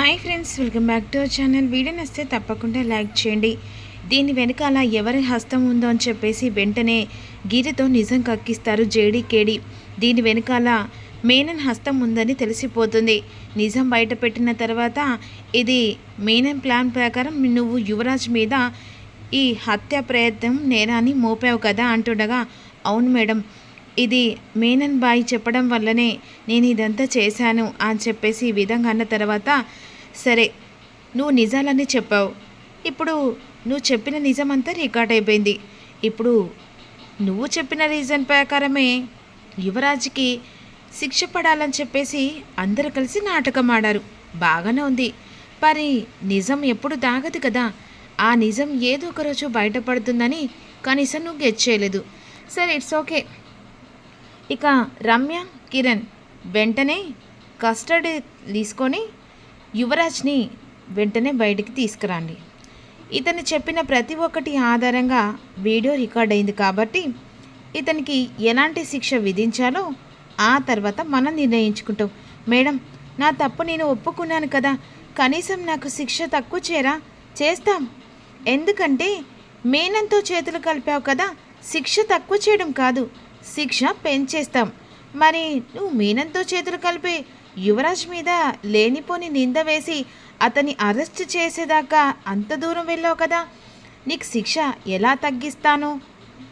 Hi friends welcome back to our channel. Video నస్తే తప్పకుండా like చేయండి. దీని వెనకాల ఎవరి హస్తం ఉందో అని చెప్పేసి వెంటనే గిరితో నిజం కక్కిస్తారు జేడీ కేడి దీని వెనకాల మేనన్ హస్తం ఉందని తెలిసిపోతుంది. నిజం బయటపెట్టిన తర్వాత ఇది మేనన్ ప్లాన్ ప్రకారం నువ్వు యువరాజ్ మీద ఈ హత్య ప్రయత్నం నేరాన్ని మోపావు కదా అంటుండగా అవును మేడం. ఇది మేనన్ బాయ్ చెప్పడం వల్లనే నేను ఇదంతా చేశాను అని చెప్పేసి ఈ విధంగా అన్న తర్వాత సరే నువ్వు నిజాలన్నీ చెప్పావు. ఇప్పుడు నువ్వు చెప్పిన నిజమంతా రికార్డ్ అయిపోయింది. ఇప్పుడు నువ్వు చెప్పిన రీజన్ ప్రకారమే యువరాజ్కి శిక్ష పడాలని చెప్పేసి అందరు కలిసి నాటకం ఆడారు. బాగానే ఉంది. మరి నిజం ఎప్పుడు దాగదు కదా. ఆ నిజం ఏదో ఒకరోజు బయటపడుతుందని కనీసం నువ్వు గెట్ చేయలేదు. సరే ఇట్స్ ఓకే. ఇక రమ్య కిరణ్ వెంటనే కస్టడీ తీసుకొని యువరాజ్ని వెంటనే బయటికి తీసుకురండి. ఇతను చెప్పిన ప్రతి ఒక్కటి ఆధారంగా వీడియో రికార్డ్ అయింది కాబట్టి ఇతనికి ఎలాంటి శిక్ష విధించాలో ఆ తర్వాత మనం నిర్ణయించుకుంటాం. మేడం నా తప్పు నేను ఒప్పుకున్నాను కదా కనీసం నాకు శిక్ష తక్కువ చేరా? చేస్తాం. ఎందుకంటే మేనంతో చేతులు కలిపావు కదా శిక్ష తక్కువ చేయడం కాదు శిక్ష పెంచేస్తాం. మరి నువ్వు మీనంతో చేతులు కలిపి యువరాజ్ మీద లేనిపోని నింద వేసి అతన్ని అరెస్ట్ చేసేదాకా అంత దూరం వెళ్ళావు కదా. నీకు శిక్ష ఎలా తగ్గిస్తాను?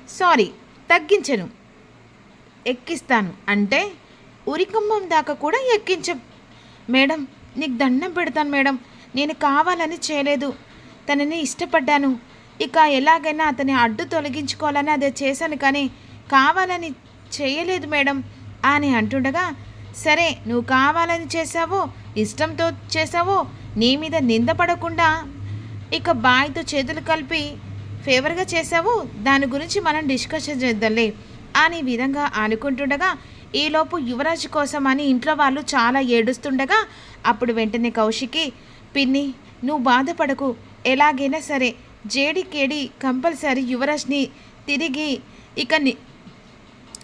సారీ తగ్గించను. ఎక్కిస్తాను. అంటే ఉరికంబం దాకా కూడా ఎక్కించ. మేడం నీకు దండం పెడతాను మేడం. నేను కావాలని చేయలేదు. తనని ఇష్టపడ్డాను. ఇక ఎలాగైనా అతని అడ్డు తొలగించుకోవాలని అదే చేశాను కానీ కావాలని చేయలేదు మేడం అని అంటుండగా సరే నువ్వు కావాలని చేసావో ఇష్టంతో చేసావో నీ మీద నిందపడకుండా ఇక బాయ్తో చేతులు కలిపి ఫేవర్గా చేసావు దాని గురించి మనం డిస్కషన్ చేద్దాంలే అని విధంగా అనుకుంటుండగా ఈలోపు యువరాజ్ కోసం అని ఇంట్లో వాళ్ళు చాలా ఏడుస్తుండగా అప్పుడు వెంటనే కౌశికి పిన్ని నువ్వు బాధపడకు ఎలాగైనా సరే జేడి కేడి కంపల్సరీ యువరాజ్ని తిరిగి ఇక ని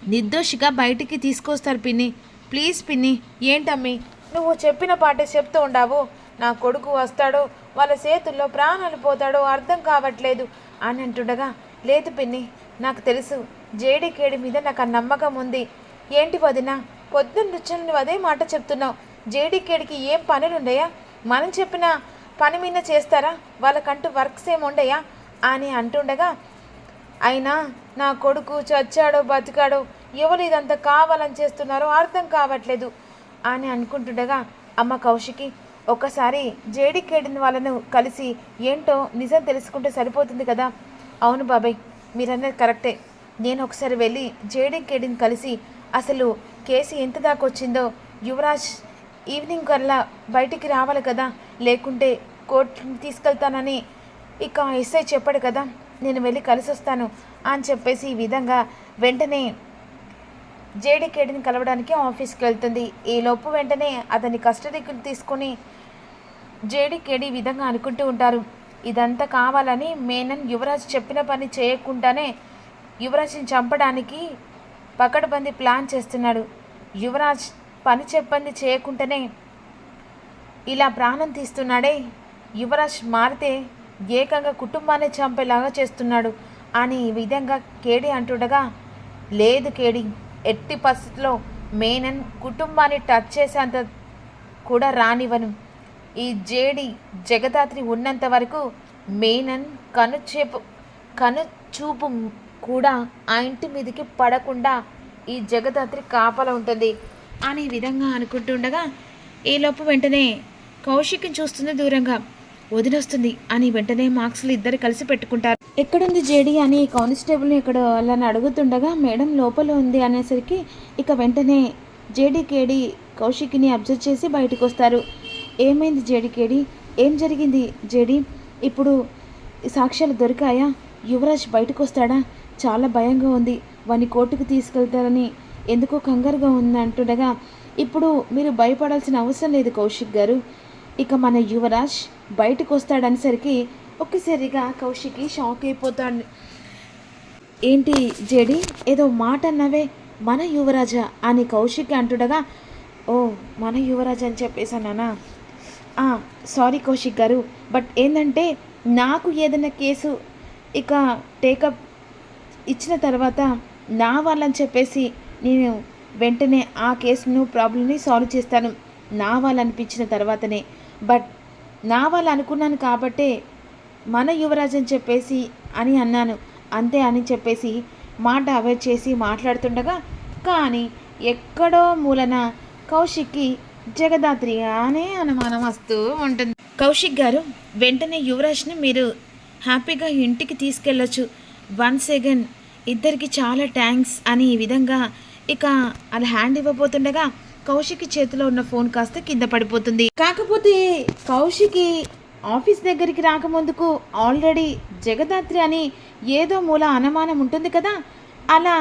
నిర్దోషిగా బయటికి తీసుకొస్తారు పిన్ని. ప్లీజ్ పిన్ని ఏంటమ్మి? నువ్వు చెప్పిన పాటే చెప్తూ ఉండావు. నా కొడుకు వస్తాడో వాళ్ళ చేతుల్లో ప్రాణాలు పోతాడో అర్థం కావట్లేదు అని అంటుండగా లేదు పిన్ని నాకు తెలుసు జేడీకేడి మీద నాకు ఆ నమ్మకం ఉంది. ఏంటి వదిన పొద్దున్న నుంచి నువ్వు అదే మాట చెప్తున్నావు. జేడీకేడికి ఏం పనులు ఉండయా మనం చెప్పిన పని మీద చేస్తారా? వాళ్ళకంటూ వర్క్స్ ఏమి ఉండయా? అని అంటుండగా అయినా నా కొడుకు చచ్చాడో బతికాడో ఎవరు ఇదంతా కావాలని చేస్తున్నారో అర్థం కావట్లేదు అని అనుకుంటుండగా అమ్మ కౌశికి ఒకసారి జేడి కేడిన వాళ్ళను కలిసి ఏంటో నిజం తెలుసుకుంటే సరిపోతుంది కదా? అవును బాబాయ్ మీరన్నది కరెక్టే. నేను ఒకసారి వెళ్ళి జేడి కేడిని కలిసి అసలు కేసు ఎంత దాకా వచ్చిందో యువరాజ్ ఈవినింగ్ కల్లా బయటికి రావాలి కదా లేకుంటే కోర్టుని తీసుకెళ్తానని ఇక ఎస్ఐ చెప్పాడు కదా నేను వెళ్ళి కలిసి వస్తాను అని చెప్పేసి ఈ విధంగా వెంటనే జేడీకేడిని కలవడానికి ఆఫీస్కి వెళ్తుంది. ఈ లోపు వెంటనే అతని కస్టడీకి తీసుకొని జేడీకేడి విధంగా అనుకుంటూ ఉంటారు. ఇదంతా కావాలని మేనన్ యువరాజ్ చెప్పిన పని చేయకుండానే యువరాజ్ని చంపడానికి పకడ్బందీ ప్లాన్ చేస్తున్నాడు. యువరాజ్ పని చెప్పంది చేయకుండానే ఇలా ప్రాణం తీస్తున్నాడే. యువరాజ్ మారితే ఏకంగా కుటుంబాన్ని చంపేలాగా చేస్తున్నాడు. అని ఈ విధంగా కేడి అంటుండగా లేదు కేడి ఎట్టి పరిస్థితిలో మేనన్ కుటుంబాన్ని టచ్ చేసేంత కూడా రానివ్వను. ఈ జేడి జగదాత్రి ఉన్నంత వరకు మేనన్ కనుచేపు కనుచూపు కూడా ఆ ఇంటి మీదకి పడకుండా ఈ జగదాత్రి కాపల ఉంటుంది. అనే విధంగా అనుకుంటుండగా ఈలోపు వెంటనే కౌశిక్ని చూస్తుంది దూరంగా. వదిలొస్తుంది అని వెంటనే మార్క్స్లు ఇద్దరు కలిసి పెట్టుకుంటారు. ఎక్కడుంది జేడి అని కానిస్టేబుల్ని ఇక్కడ వాళ్ళని అడుగుతుండగా మేడం లోపల ఉంది అనేసరికి ఇక వెంటనే జేడీకేడి కౌశిక్ని అబ్జర్వ్ చేసి బయటకు వస్తారు ఏమైంది జేడీకేడి ఏం జరిగింది జేడి? ఇప్పుడు సాక్ష్యాలు దొరికాయా? యువరాజ్ బయటకు వస్తాడా చాలా భయంగా ఉంది. వాని కోర్టుకు తీసుకెళ్తారని ఎందుకో కంగారుగా ఉంది అంటుండగా ఇప్పుడు మీరు భయపడాల్సిన అవసరం లేదు కౌశిక్ గారు. ఇక మన యువరాజ్ బయటకు వస్తాడనేసరికి ఒక్కసారిగా కౌశికి షాక్ అయిపోతాడు ఏంటి జేడి ఏదో మాట అన్నవే మన యువరాజా అని కౌశిక్ అంటుండగా ఓ మన యువరాజ్ అని చెప్పేసానా సారీ కౌశిక్ గారు బట్ ఏంటంటే నాకు ఏదైనా కేసు ఇక టేకప్ ఇచ్చిన తర్వాత నా వాళ్ళని చెప్పేసి నేను వెంటనే ఆ కేసును ప్రాబ్లమ్ని సాల్వ్ చేస్తాను. నా వాళ్ళనిపించిన తర్వాతనే. బట్ నా వాళ్ళు అనుకున్నాను కాబట్టే మన యువరాజ్ అని చెప్పేసి అని అన్నాను. అంతే అని చెప్పేసి మాట అవాయిడ్ చేసి మాట్లాడుతుండగా కానీ ఎక్కడో మూలన కౌశిక్కి జగదాత్రి అనే అనుమానం వస్తూ ఉంటుంది. కౌశిక్ గారు వెంటనే యువరాజ్ని మీరు హ్యాపీగా ఇంటికి తీసుకెళ్ళొచ్చు. వన్ సెగన్ ఇద్దరికి చాలా థ్యాంక్స్ అని ఈ విధంగా ఇక అలా హ్యాండ్ ఇవ్వబోతుండగా కౌశిక్ చేతిలో ఉన్న ఫోన్ కాస్త కింద పడిపోతుంది. కాకపోతే కౌశికి ఆఫీస్ దగ్గరికి రాకముందుకు ఆల్రెడీ జగదాత్రి అని ఏదో మూల అనుమానం ఉంటుంది కదా? అలా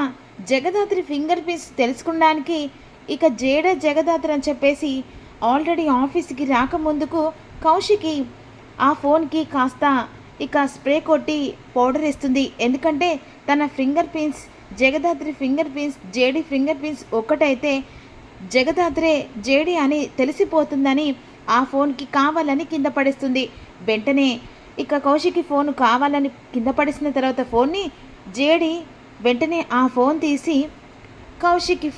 జగదాత్రి ఫింగర్ ప్రింట్స్ తెలుసుకోవడానికి ఇక జేడ జగదాత్రి అని చెప్పేసి ఆల్రెడీ ఆఫీస్కి రాకముందుకు కౌశికి ఆ ఫోన్కి కాస్త ఇక స్ప్రే కొట్టి పౌడర్ ఇస్తుంది. ఎందుకంటే తన finger prints Jagadhatri finger prints JD finger prints ఒక్కటైతే జగదాత్రే జేడి అని తెలిసిపోతుందని ఆ ఫోన్కి కావాలని కింద పడేస్తుంది. వెంటనే ఇక కౌశికి ఫోన్ కావాలని కింద పడేసిన తర్వాత ఫోన్ని జేడి వెంటనే ఆ ఫోన్ తీసి కౌశికి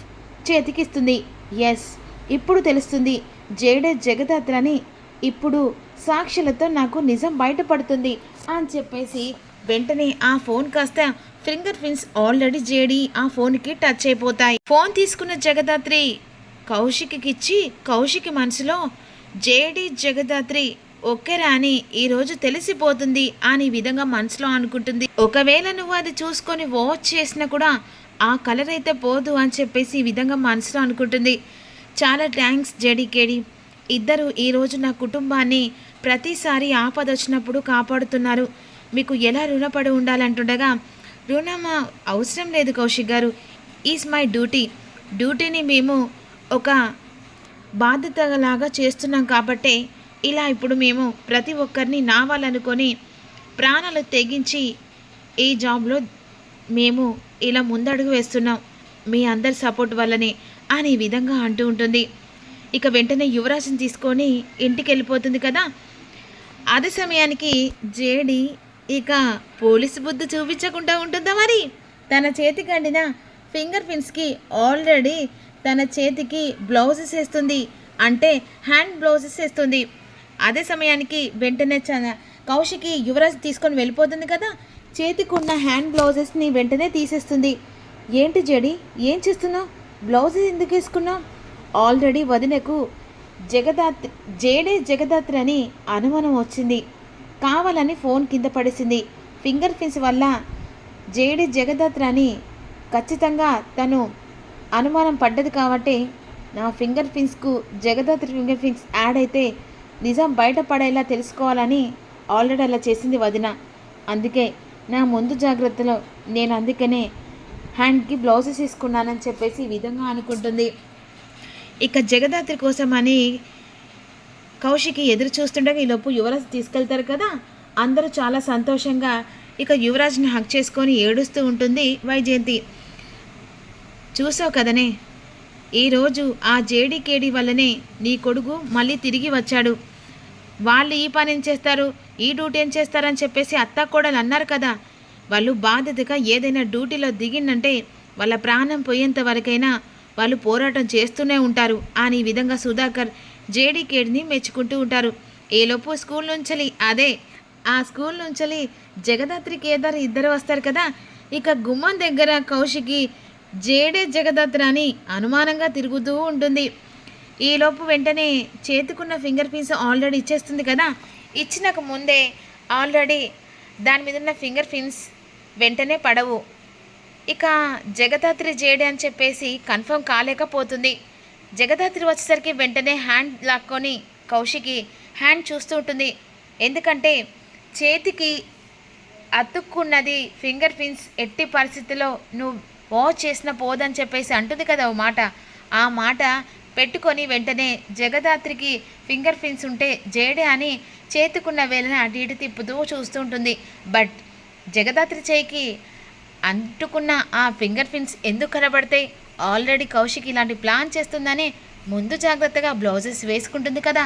చేతికిస్తుంది. ఎస్ ఇప్పుడు తెలుస్తుంది. జేడే జగదాత్రని ఇప్పుడు సాక్షులతో నాకు నిజం బయటపడుతుంది అని చెప్పేసి వెంటనే ఆ ఫోన్ కాస్త ఫింగర్ ప్రింట్స్ ఆల్రెడీ జేడి ఆ ఫోన్కి టచ్ అయిపోతాయి. ఫోన్ తీసుకున్న జగదాత్రి కౌశికికిచ్చి కౌశికి మనసులో జేడి జగదాత్రి ఒక్కరా అని ఈరోజు తెలిసిపోతుంది అని విధంగా మనసులో అనుకుంటుంది. ఒకవేళ నువ్వు అది చూసుకొని వాచ్ చేసినా కూడా ఆ కలర్ అయితే పోదు అని చెప్పేసి ఈ విధంగా మనసులో అనుకుంటుంది. చాలా థ్యాంక్స్ జేడీకేడి ఇద్దరు ఈరోజు నా కుటుంబాన్ని ప్రతిసారి ఆపద వచ్చినప్పుడు కాపాడుతున్నారు. మీకు ఎలా రుణపడి ఉండాలంటుండగా రుణం అవసరం లేదు కౌశిక్ గారు. ఈజ్ మై డ్యూటీ డ్యూటీని మేము ఒక బాధ్యతలాగా చేస్తున్నాం కాబట్టే ఇలా ఇప్పుడు మేము ప్రతి ఒక్కరిని నావాలనుకొని ప్రాణాలు తెగించి ఈ జాబ్లో మేము ఇలా ముందడుగు వేస్తున్నాం. మీ అందరి సపోర్ట్ వల్లనే అని ఈ విధంగా అంటూ ఉంటుంది. ఇక వెంటనే యువరాజుని తీసుకొని ఇంటికి వెళ్ళిపోతుంది కదా. అదే సమయానికి జేడి ఇక పోలీసు బుద్ధి చూపించకుండా ఉంటుందా మరి? తన చేతికి అండిన ఫింగర్ ప్రింట్స్కి ఆల్రెడీ తన చేతికి బ్లౌజెస్ వేస్తుంది అంటే హ్యాండ్ బ్లౌజెస్ వేస్తుంది. అదే సమయానికి వెంటనే చ- కౌశికి యువరాజ్ తీసుకొని వెళ్ళిపోతుంది కదా? చేతికి ఉన్న హ్యాండ్ బ్లౌజెస్ని వెంటనే తీసేస్తుంది. ఏంటి జడి ఏం చేస్తున్నావు? బ్లౌజెస్ ఎందుకు వేసుకున్నావు? ఆల్రెడీ వదినకు జగదాత్రి జేడే జగదాత్రి అని అనుమానం వచ్చింది. కావాలని ఫోన్ కింద పడేసింది. ఫింగర్ ప్రింట్స్ వల్ల జేడి జగదాత్రి అని ఖచ్చితంగా తను అనుమానం పడ్డది కాబట్టి నా ఫింగర్ ప్రింట్స్కు జగదాత్రి ఫింగర్ ప్రింట్స్ యాడ్ అయితే నిజం బయటపడేలా తెలుసుకోవాలని ఆల్రెడీ అలా చేసింది వదిన. అందుకే నా ముందు జాగ్రత్తలో నేను అందుకనే హ్యాండ్కి బ్లౌజెస్ తీసుకున్నానని చెప్పేసి ఈ విధంగా అనుకుంటుంది. ఇక జగదాత్రి కోసం అని కౌశికి ఎదురు చూస్తుండగా ఈలోపు యువరాజ్ తీసుకెళ్తారు కదా? అందరూ చాలా సంతోషంగా ఇక యువరాజ్ని హక్ చేసుకొని ఏడుస్తూ ఉంటుంది వైజయంతి. చూసావు కదనే? ఈరోజు ఆ జేడీకేడి వల్లనే నీ కొడుకు మళ్ళీ తిరిగి వచ్చాడు. వాళ్ళు ఈ పని ఏం చేస్తారు? ఈ డ్యూటీ ఏం చేస్తారని చెప్పేసి అత్త కోడలు అన్నారు కదా. వాళ్ళు బాధ్యతగా ఏదైనా డ్యూటీలో దిగిందంటే వాళ్ళ ప్రాణం పోయేంత వరకైనా వాళ్ళు పోరాటం చేస్తూనే ఉంటారు అని విధంగా సుధాకర్ జేడీకేడిని మెచ్చుకుంటూ ఉంటారు. ఏలోపు స్కూల్ నుంచలి అదే ఆ స్కూల్ నుంచలి జగదాత్రి కేదార్ ఇద్దరు వస్తారు కదా. ఇక గుమ్మం దగ్గర కౌశికి జేడే జగదాత్రి అనుమానంగా తిరుగుతూ ఉంటుంది. ఈలోపు వెంటనే చేతికున్న ఫింగర్ ప్రింట్స్ ఆల్రెడీ ఇచ్చేస్తుంది కదా. ఇచ్చినకు ముందే ఆల్రెడీ దాని మీద ఉన్న ఫింగర్ ప్రింట్స్ వెంటనే పడవు. ఇక జగదాత్రి జేడే అని చెప్పేసి కన్ఫర్మ్ కాలేకపోతుంది. జగదాత్రి వచ్చేసరికి వెంటనే హ్యాండ్ లాక్కొని కౌశికి హ్యాండ్ చూస్తూ ఉంటుంది. ఎందుకంటే చేతికి అతుక్కున్నది ఫింగర్ ప్రింట్స్ ఎట్టి పరిస్థితిలో నువ్వు వాచ్ చేసిన పోదని చెప్పేసి అంటుంది కదా ఓ మాట. ఆ మాట పెట్టుకొని వెంటనే జగదాత్రికి ఫింగర్ ప్రింట్స్ ఉంటే జేడే అని చేతికున్న వేలని అటు ఇటు తిప్పుతూ చూస్తుంటుంది బట్ జగదాత్రి చేయికి అంటుకున్న ఆ ఫింగర్ ప్రింట్స్ ఎందుకు కనబడతాయి ఆల్రెడీ కౌశిక్ ఇలాంటి ప్లాన్ చేస్తుందని ముందు జాగ్రత్తగా బ్లౌజెస్ వేసుకుంటుంది కదా.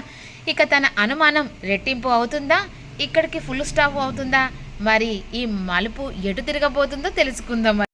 ఇక తన అనుమానం రెట్టింపు అవుతుందా? ఇక్కడికి ఫుల్ స్టాప్ అవుతుందా? మరి ఈ మలుపు ఎటు తిరగబోతుందో తెలుసుకుందాం